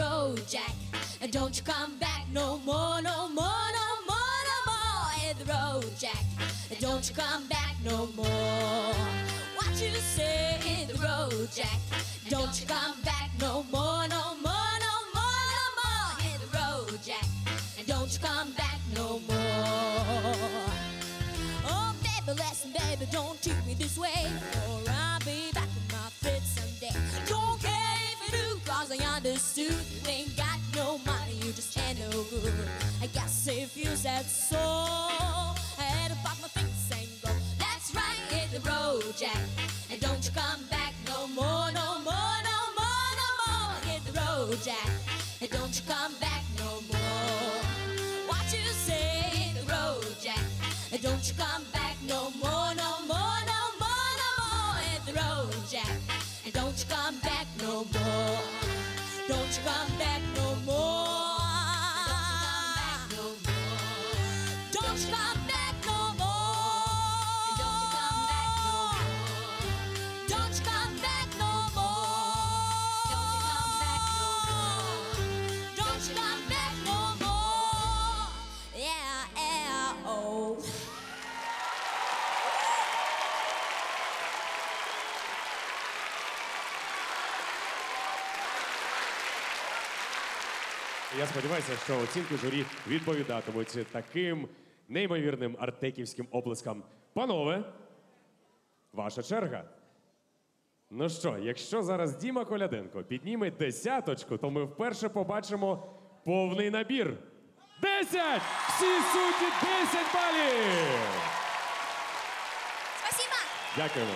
road, Jack. And don't you come back no more, no more, no more, no more. Hit the road, Jack. And don't you come back no more. What you say? Hit the road, Jack. Don't you come back no more, no more, no more, no more. Hit the road, Jack. And don't you come back no more. Cause I understood. You ain't got no money, you just ain't no good. I guess if you said so, I had to pack my things and go. That's right, hit the road, Jack. And don't you come back no more, no more, no more, no more. Hit the road, Jack. And don't you come back no more. What you say, hit the road, Jack. And don't you come back Don't you come back no more. Don't you. Я сподіваюся, що оцінки журі відповідатимуть таким неймовірним артеківським оплескам. Панове, ваша черга. Ну що, якщо зараз Діма Коляденко підніме десяточку, то ми вперше побачимо повний набір. Десять! Всі судді 10 балів! Спасибо. Дякуємо.